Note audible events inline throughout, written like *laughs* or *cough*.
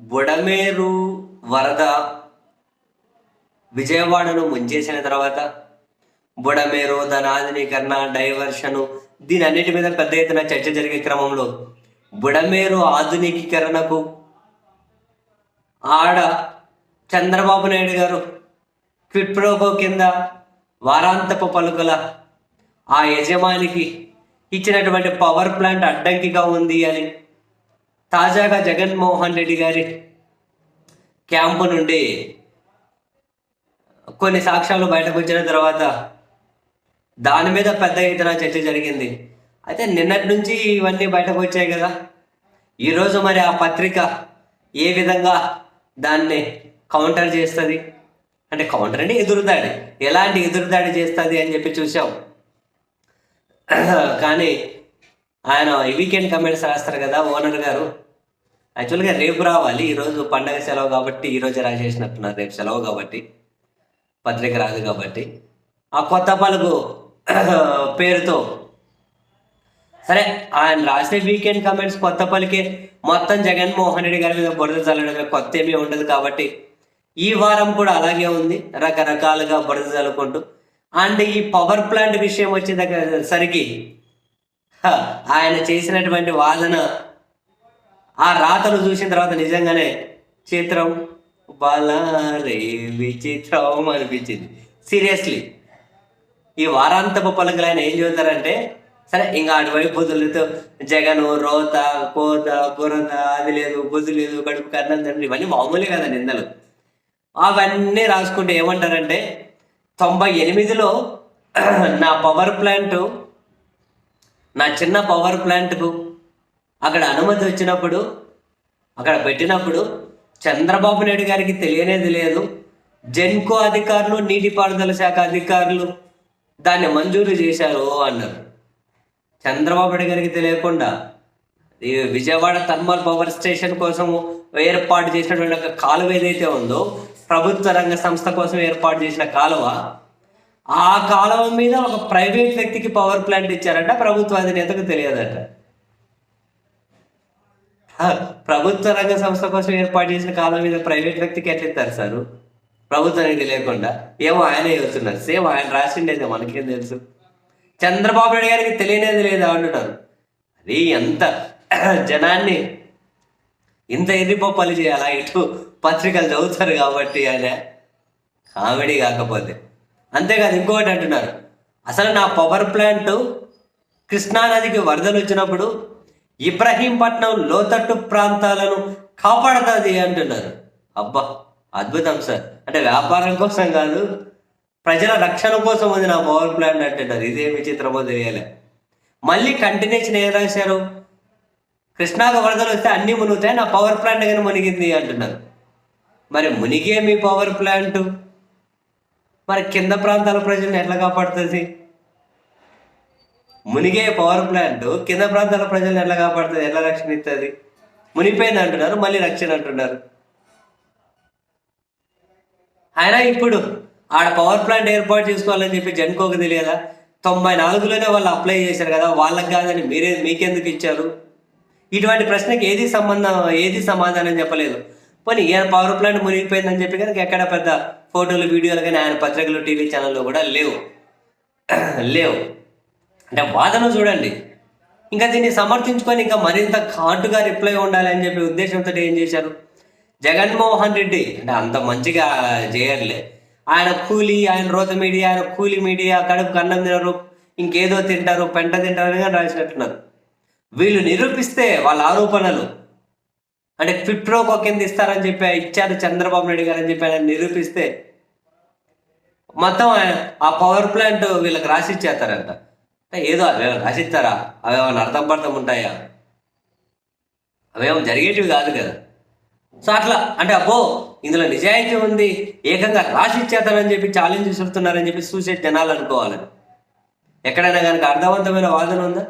బుడమేరు వరద విజయవాడను ముంచేసిన తర్వాత బుడమేరు ధనాధునీకరణ డైవర్షను దీని అన్నిటి మీద పెద్ద ఎత్తున చర్చ జరిగే క్రమంలో బుడమేరు ఆధునికీకరణకు ఆడ చంద్రబాబు నాయుడు గారు క్విట్ప్రోకో కింద వారాంతపు పలుకుల ఆ యజమానికి ఇచ్చినటువంటి పవర్ ప్లాంట్ అడ్డంకిగా ఉంది అని తాజాగా జగన్మోహన్ రెడ్డి గారి క్యాంపు నుండి కొన్ని సాక్ష్యాలు బయటకు వచ్చిన తర్వాత దాని మీద పెద్ద ఎత్తున చర్చ జరిగింది. అయితే నిన్నటి నుంచి ఇవన్నీ బయటకు వచ్చాయి కదా. ఈరోజు మరి ఆ పత్రిక ఏ విధంగా దాన్ని కౌంటర్ చేస్తుంది? అంటే కౌంటర్ అంటే ఎదురుదాడి ఎలాంటి ఎదురుదాడి చేస్తుంది అని చెప్పి చూసాం కానీ ఆయన వీకెండ్ కమెంట్స్ రాస్తారు కదా ఓనర్ గారు. యాక్చువల్గా రేపు రావాలి ఈరోజు పండగ సెలవు కాబట్టి ఈరోజు రాసేసినట్టున్నారు రేపు సెలవు కాబట్టి పత్రిక రాదు కాబట్టి. ఆ కొత్త పలుకు *clears throat* పేరుతో. సరే ఆయన రాసే వీకెండ్ కమెంట్స్ కొత్త పలికే మొత్తం జగన్మోహన్ రెడ్డి గారి మీద బురద చల్లడమే కొత్త ఏమీ ఉండదు కాబట్టి. ఈ వారం కూడా అలాగే ఉంది రకరకాలుగా బురద చల్లుకుంటూ అండ్ ఈ పవర్ ప్లాంట్ విషయం వచ్చేసరికి *laughs* ఆయన చేసినటువంటి వాదన ఆ రాతలు చూసిన తర్వాత నిజంగానే చిత్రం బలారే విచిత్రం అనిపించింది. సీరియస్లీ ఈ వారాంతపు పలుకులు ఆయన ఏం చూస్తారంటే సరే ఇంకా అటువైపు బుద్ధులతో జగను రోత కోత బురద అది లేదు బుద్ధు లేదు కడుపు కన్నం తండ్రి ఇవన్నీ మామూలే కదా నిందలు. అవన్నీ రాసుకుంటే ఏమంటారంటే తొంభై ఎనిమిదిలో *clears throat* నా పవర్ ప్లాంట్ నా చిన్న పవర్ ప్లాంట్కు అక్కడ అనుమతి వచ్చినప్పుడు అక్కడ పెట్టినప్పుడు చంద్రబాబు నాయుడు గారికి తెలియనేది లేదు. జెన్కో అధికారులు నీటిపారుదల శాఖ అధికారులు దాన్ని మంజూరు చేశారు అన్నారు. చంద్రబాబు నాయుడు గారికి తెలియకుండా ఈ విజయవాడ థర్మల్ పవర్ స్టేషన్ కోసం ఏర్పాటు చేసినటువంటి ఒక కాలువ ఏదైతే ఉందో ప్రభుత్వ రంగ సంస్థ కోసం ఏర్పాటు చేసిన కాలువ ఆ కాలువ మీద ఒక ప్రైవేట్ వ్యక్తికి పవర్ ప్లాంట్ ఇచ్చారంట ప్రభుత్వ అధినేతకు తెలియదట. ప్రభుత్వ రంగ సంస్థ కోసం ఏర్పాటు చేసిన కాలం మీద ప్రైవేట్ వ్యక్తికి ఎట్లా ఇస్తారు సార్? ప్రభుత్వానికి తెలియకుండా ఏమో ఆయనే చదువుతున్నారు సేమ్ ఆయన రాసిండేది మనకేం తెలుసు. చంద్రబాబు నాయుడు గారికి తెలియనేది లేదా అంటున్నారు. అది ఎంత *clears throat* జనాన్ని ఇంత ఎర్రిపప్పలు చేయాలా? ఇటు పత్రికలు చదువుతారు కాబట్టి ఆయన కామెడీ కాకపోతే. అంతేకాదు ఇంకొకటి అంటున్నారు. అసలు నా పవర్ ప్లాంట్ కృష్ణానదికి వరదలు వచ్చినప్పుడు ఇబ్రహీంపట్నం లోతట్టు ప్రాంతాలను కాపాడుతుంది అంటున్నారు. అబ్బా అద్భుతం సార్. అంటే వ్యాపారం కోసం కాదు ప్రజల రక్షణ కోసం ఉంది నా పవర్ ప్లాంట్ అంటున్నారు. ఇదేమి విచిత్రమో తెలియాలి. మళ్ళీ కంటిన్యూషన్ ఏం రాశారు? కృష్ణాకు వరదలు వస్తే అన్ని మునుగుతాయి నా పవర్ ప్లాంట్ కానీ మునిగింది అంటున్నారు. మరి మునిగే మీ పవర్ ప్లాంట్ మరి కింద ప్రాంతాల ప్రజలను ఎట్లా కాపాడుతుంది? మునిగే పవర్ ప్లాంట్ కింద ప్రాంతాల ప్రజలను ఎట్లా కాపాడుతుంది? ఎట్లా రక్షణ ఇస్తుంది? మునిపోయింది అంటున్నారు మళ్ళీ రక్షణ అంటున్నారు. అయినా ఇప్పుడు ఆడ పవర్ ప్లాంట్ ఏర్పాటు చేసుకోవాలని చెప్పి జన్కోకు తెలియదా? తొంభై నాలుగులోనే వాళ్ళు అప్లై చేశారు కదా వాళ్ళకి కాదని మీరే మీకెందుకు ఇచ్చారు? ఇటువంటి ప్రశ్నకి ఏది సంబంధం ఏది సమాధానం చెప్పలేదు. పోనీ ఏ పవర్ ప్లాంట్ మునిగిపోయిందని చెప్పి కనుక ఎక్కడ పెద్ద ఫోటోలు వీడియోలు కానీ ఆయన పత్రికలు టీవీ ఛానల్లో కూడా లేవు. *clears throat* లేవు. అంటే వాదన చూడండి. ఇంకా దీన్ని సమర్థించుకొని ఇంకా మరింత ఘాటుగా రిప్లై ఉండాలి అని చెప్పి ఉద్దేశంతో ఏం చేశారు? జగన్మోహన్ రెడ్డి అంటే అంత మంచిగా చేయర్లే. ఆయన కూలి ఆయన రోత మీడియా ఆయన కూలి మీడియా కడుపు కన్నం తినరు ఇంకేదో తింటారు పెంట తింటారు అని రాసినట్టున్నారు. వీళ్ళు నిరూపిస్తే వాళ్ళ ఆరోపణలు. అంటే ఫిట్రోకో కింద ఇస్తారని చెప్పి ఇచ్చారు చంద్రబాబు నాయుడు గారు అని చెప్పి ఆయన నిరూపిస్తే మొత్తం ఆయన- ఆ పవర్ ప్లాంట్ వీళ్ళకి రాసి ఇచ్చేస్తారంట ఏదో వీళ్ళకి రాసిస్తారా? అవేమైనా అర్థం పర్థం ఉంటాయా? అవేమో జరిగేటివి కాదు కదా. సో అట్లా అంటే అబ్బో ఇందులో నిజాయితీ ఉంది ఏకంగా రాసి ఇచ్చేస్తారని చెప్పి ఛాలెంజ్ విసురుతున్నారని చెప్పి చూసే జనాలు అనుకోవాలని ఎక్కడైనా కనుక అర్థవంతమైన వాదన ఉందా?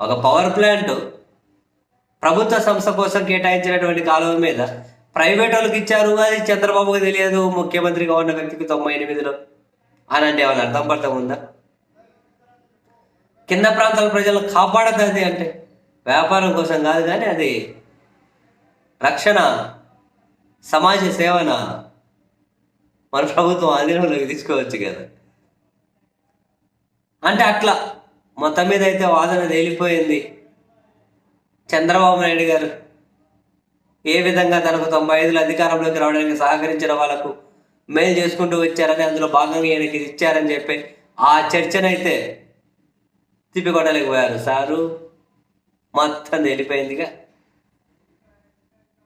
ఒక పవర్ ప్లాంట్ ప్రభుత్వ సంస్థ కోసం కేటాయించినటువంటి కాలువ మీద ప్రైవేట్ వాళ్ళకి ఇచ్చారు అది చంద్రబాబుకి తెలియదు ముఖ్యమంత్రిగా ఉన్న వ్యక్తికి తొంభై ఎనిమిదిలో. అని అంటే ఏమైనా అర్థం పడతాం ఉందా? కింద ప్రాంతాల ప్రజలు కాపాడుతుంది అంటే వ్యాపారం కోసం కాదు కానీ అది రక్షణ సమాజ సేవన మన ప్రభుత్వం ఆధీనంలోకి తీసుకోవచ్చు కదా. అంటే అట్లా మొత్తం మీద అయితే వాదన తేలిపోయింది. చంద్రబాబు నాయుడు గారు ఏ విధంగా తనకు తొంభై ఐదులో అధికారంలోకి రావడానికి సహకరించిన వాళ్ళకు మేలు చేసుకుంటూ వచ్చారని అందులో భాగంగా ఈయనకి ఇచ్చారని చెప్పి ఆ చర్చనైతే తిప్పికొట్టలేకపోయారు. సారు మొత్తం తెలిపోయిందిగా.